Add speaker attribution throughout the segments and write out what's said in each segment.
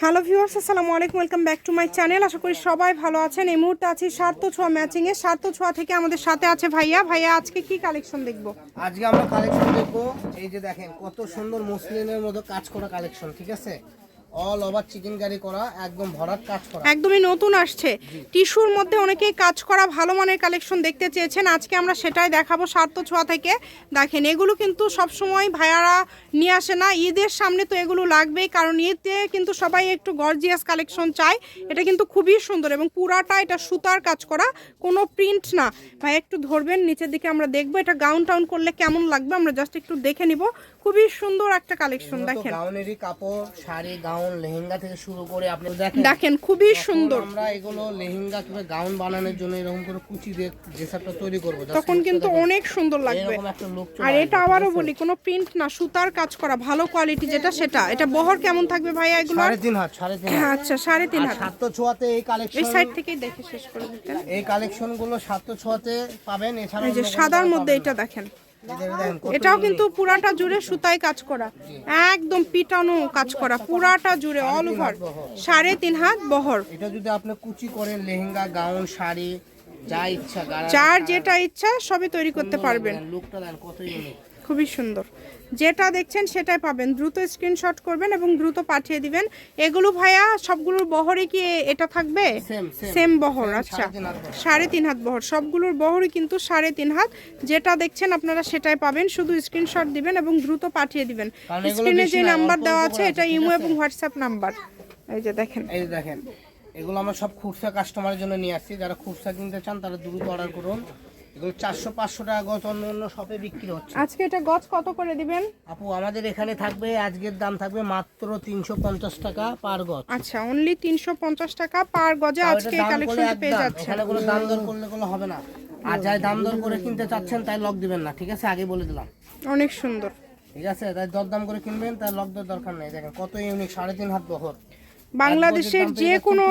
Speaker 1: Hello viewers, আসসালামু আলাইকুম, welcome back to my channel. আশা করি সবাই ভালো আছেন। এই মুহূর্তে আছি সার্থ ছোঁয়া ম্যাচিংয়ে। সার্থ ছোঁয়া থেকে আমাদের সাথে আছে ভাইয়া। ভাইয়া, আজকে কি কালেকশন দেখব?
Speaker 2: আজকে আমরা কালেকশন দেখব। এই যে দেখেন, কত সুন্দর মুসলিমের মতো কাজ করা কালেকশন ঠিক আছে? অল ওভার চিকেন কারি করা একদম ভরাট কাজ করা।
Speaker 1: একদমই নতুন আসছে। টিস্যুর মধ্যে অনেকেই কাজ করা ভালো মানের কালেকশন দেখতে চেয়েছেন। আজকে আমরা সেটাই দেখাবো সার্থ ছোঁয়া থেকে। দেখেন এগুলো কিন্তু সবসময় ভাইয়ারা নিয়ে আসে না। ঈদের সামনে তো এগুলো লাগবেই কারণ ঈদে কিন্তু সবাই একটু গর্জিয়াস কালেকশন চায়। এটা কিন্তু খুবই সুন্দর এবং পুরাটা এটা সুতার কাজ করা কোনো প্রিন্ট না। ভাই একটু ধরবেন নিচের দিকে আমরা দেখব এটা গাউন টাউন করলে কেমন লাগবে আমরা জাস্ট একটু দেখে নিব। খুবই সুন্দর একটা কালেকশন দেখেন।
Speaker 2: গাউনেরই কাপড় শাড়ি গাউন লেহেঙ্গা থেকে শুরু করে আপনি দেখেন।
Speaker 1: দেখেন খুবই সুন্দর।
Speaker 2: আমরা এগুলো লেহেঙ্গা কিংবা গাউন বানানোর জন্য এরকম করে কুচি দিয়ে ড্রেসআপটা তৈরি করব।
Speaker 1: তখন কিন্তু অনেক সুন্দর লাগবে। আর এটা আবারও বলি কোনো প্রিন্ট না সুতার কাজ করা ভালো কোয়ালিটি যেটা সেটা। এটা বহর কেমন থাকবে ভাইয়া এগুলো?
Speaker 2: সাড়ে তিন হাত সাড়ে তিন
Speaker 1: আচ্ছা সাড়ে তিন হাত।
Speaker 2: সাত ছোঁয়াতে এই
Speaker 1: এই সাইড থেকেই দেখে শেষ করে দিতেন।
Speaker 2: এই কালেকশনগুলো সাত ছোঁয়াতে পাবেন। এছাড়া
Speaker 1: যে সাদার মধ্যে এটা দেখেন। এটাও কিন্তু পুরাটা জুড়ে সুতায় কাজ করা। একদম পিটানো কাজ করা পুরাটা জুড়ে অল ওভার সাড়ে তিন হাত বহর।
Speaker 2: এটা যদি আপনি কুচি করেন লেহেঙ্গা গাউন শাড়ি যা ইচ্ছা
Speaker 1: যার যেটা ইচ্ছা সবই তৈরি করতে পারবেন।
Speaker 2: লুকটা দেন কত ইউনিক
Speaker 1: খুবই সুন্দর। যেটা দেখছেন সেটাই পাবেন। দ্রুত স্ক্রিনশট করবেন এবং দ্রুত পাঠিয়ে দিবেন। এগুলো ভাইয়া সবগুলোর বহরে কি এটা থাকবে. সেম বহর আচ্ছা।
Speaker 2: সাড়ে তিন হাত বহর।
Speaker 1: সবগুলোর বহরই কিন্তু সাড়ে তিন হাত। যেটা দেখছেন আপনারা সেটাই পাবেন। শুধু স্ক্রিনশট দিবেন এবং দ্রুত পাঠিয়ে দিবেন। স্ক্রিনে যে নাম্বার দেওয়া আছে এটা ইমো এবং হোয়াটসঅ্যাপ নাম্বার এই যে দেখেন।
Speaker 2: এই যে দেখেন এগুলো আমরা সব খুচরা কাস্টমারের জন্য নিয়ে আসছি। যারা খুচরা কিনতে চান তারা দ্রুত অর্ডার করুন। এগুলো চারশো পাঁচশো টাকা গজ অন্য অন্য শপে বিক্রি হচ্ছে।
Speaker 1: আজকে এটা গজ কত করে দিবেন?
Speaker 2: আপু আমাদের এখানে থাকবে আজকের দাম থাকবে মাত্র তিনশো পঞ্চাশ টাকা পার গজ।
Speaker 1: আচ্ছা অনলি তিনশো পঞ্চাশ টাকা পার গজে আজকে কালেকশনটা পেয়ে। যাচ্ছেন।
Speaker 2: এখানে কোনো দাম দর করলে কোনো হবে না। আর যাই দাম দর করে কিনতে চাচ্ছেন তাই লক দিবেন না ঠিক আছে? আগে বলে দিলাম।
Speaker 1: অনেক সুন্দর।
Speaker 2: ঠিক আছে? তাই দরদাম করে কিনবেন তাই লক দেওয়ার দরকার নেই। দেখেন কত ইউনিক সাড়ে তিন হাত বহর।
Speaker 1: বাংলাদেশের যে কোনো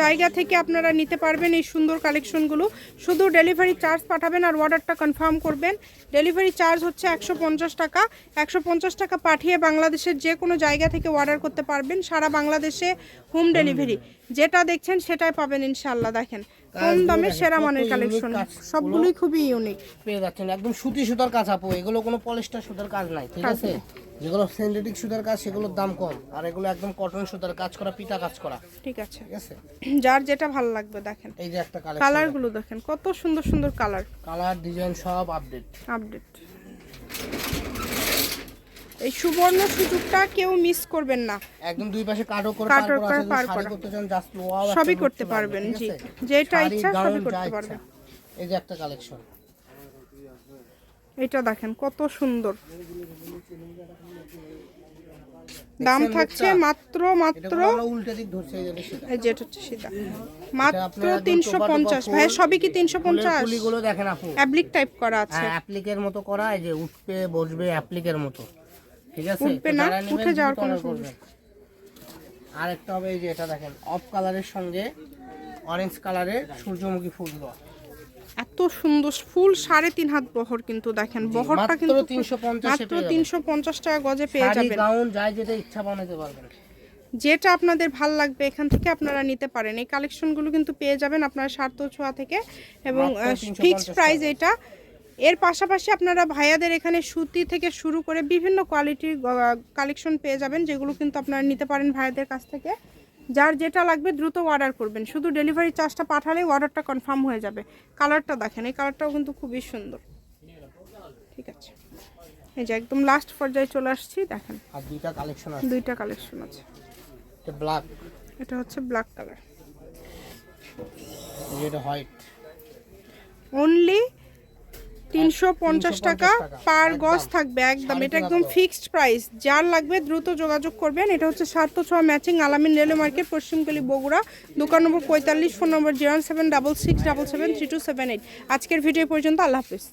Speaker 1: জায়গা থেকে আপনারা নিতে পারবেন এই সুন্দর কালেকশনগুলো। শুধু ডেলিভারি চার্জ পাঠাবেন আর অর্ডারটা কনফার্ম করবেন। ডেলিভারি চার্জ হচ্ছে একশো পঞ্চাশ টাকা। একশো পঞ্চাশ টাকা পাঠিয়ে বাংলাদেশের যে কোনো জায়গা থেকে অর্ডার করতে পারবেন। সারা বাংলাদেশে হোম ডেলিভারি। যেটা দেখছেন সেটাই পাবেন ইনশাল্লাহ দেখেন কম দামে সেরা মানের কালেকশন। সবগুলোই খুবই ইউনিক
Speaker 2: পেয়ে যাচ্ছেন। একদম সুতি সুতার কাজ আপু এগুলো কোনো পলিস্টার সুতার কাজ নাই ঠিক আছে? যেগুলো সিনথেটিক সুতার কাজ সেগুলোর দাম কম আর এগুলো একদম কটন সুতার কাজ করা পিতা কাজ করা।
Speaker 1: ঠিক আছে।
Speaker 2: ঠিক আছে?
Speaker 1: যার যেটা ভালো লাগবে দেখেন।
Speaker 2: এই যে একটা কালার
Speaker 1: কালারগুলো দেখেন। কত সুন্দর সুন্দর কালার
Speaker 2: কালার ডিজাইন সব আপডেট
Speaker 1: আপডেট এই সুবর্ণ সুযোগটা কেউ মিস করবেন না।
Speaker 2: একদম দুই পাশে কাটও করে পার করা
Speaker 1: পার করা।
Speaker 2: করতে চান জাস্ট ওয়াও
Speaker 1: সবই করতে পারবেন, জি। যেটা ইচ্ছা সবই করতে পারবেন।
Speaker 2: এই যে একটা কালেকশন
Speaker 1: এটা দেখেন কত সুন্দর। দাম থাকছে মাত্র মাত্র
Speaker 2: এই যে
Speaker 1: হচ্ছে সেটা। মাত্র ভাই সবই কি তিনশো পঞ্চাশ?
Speaker 2: দেখেন আপু।
Speaker 1: টাইপ করা আছে।
Speaker 2: হ্যাঁ অ্যাপ্লিকের মতো করা এই যে উঠবে বসবে অ্যাপ্লিকের মতো। ঠিক আছে?
Speaker 1: উঠবে না, উঠে যাওয়ার কোনো
Speaker 2: করবেন। হবে এই যে এটা দেখেন অফ কালারের সঙ্গে অরেঞ্জ কালারের সূর্যমুখী ফুল দেওয়া।
Speaker 1: এত সুন্দর ফুল সাড়ে তিন হাত বহর কিন্তু দেখেন বহরটা কিন্তু
Speaker 2: 350 এ
Speaker 1: মাত্র তিনশো পঞ্চাশ টাকা গজে পেয়ে যাবেন।
Speaker 2: গাউন যাই যেটা ইচ্ছা বানাতে পারবেন।
Speaker 1: যেটা আপনাদের ভালো লাগবে এখান থেকে আপনারা নিতে পারেন। এই কালেকশনগুলো কিন্তু পেয়ে যাবেন আপনারা স্বার্থ ছোঁয়া থেকে। এবং
Speaker 2: মাত্র 350
Speaker 1: ফিক্সড প্রাইস এটা এর পাশাপাশি আপনারা ভাইয়াদের এখানে সুতি থেকে শুরু করে বিভিন্ন কোয়ালিটির কালেকশন পেয়ে যাবেন যেগুলো কিন্তু আপনারা নিতে পারেন ভাইয়াদের কাছ থেকে। যার যেটা লাগবে দ্রুত অর্ডার করবেন। শুধু ডেলিভারি চার্জটা পাঠালেই অর্ডারটা কনফার্ম হয়ে যাবে। কালারটা দেখেন এই কালারটাও কিন্তু খুবই সুন্দর। ঠিক আছে। এই যে একদম লাস্ট পর্যায়ে চলে আসছি দেখেন।
Speaker 2: আর দুইটা কালেকশন আছে।
Speaker 1: দুইটা কালেকশন আছে।
Speaker 2: এটা ব্ল্যাক
Speaker 1: এটা হচ্ছে ব্ল্যাক কালার
Speaker 2: এটা হোয়াইট
Speaker 1: অনলি তিনশো পঞ্চাশ
Speaker 2: 350
Speaker 1: টাকা
Speaker 2: টাকা,
Speaker 1: পার গজ থাকবে একদম। এটা একদম ফিক্সড প্রাইস। যার লাগবে দ্রুত যোগাযোগ করবেন। এটা হচ্ছে সাত ছোঁয়া ম্যাচিং আলামিন রেলওয়ে মার্কেট পশ্চিমকালী বগুড়া। দোকান নম্বর পঁয়তাল্লিশ phone number zero seven double six double seven three two seven eight. আজকের ভিডিও পর্যন্ত আল্লাহ হাফিজ।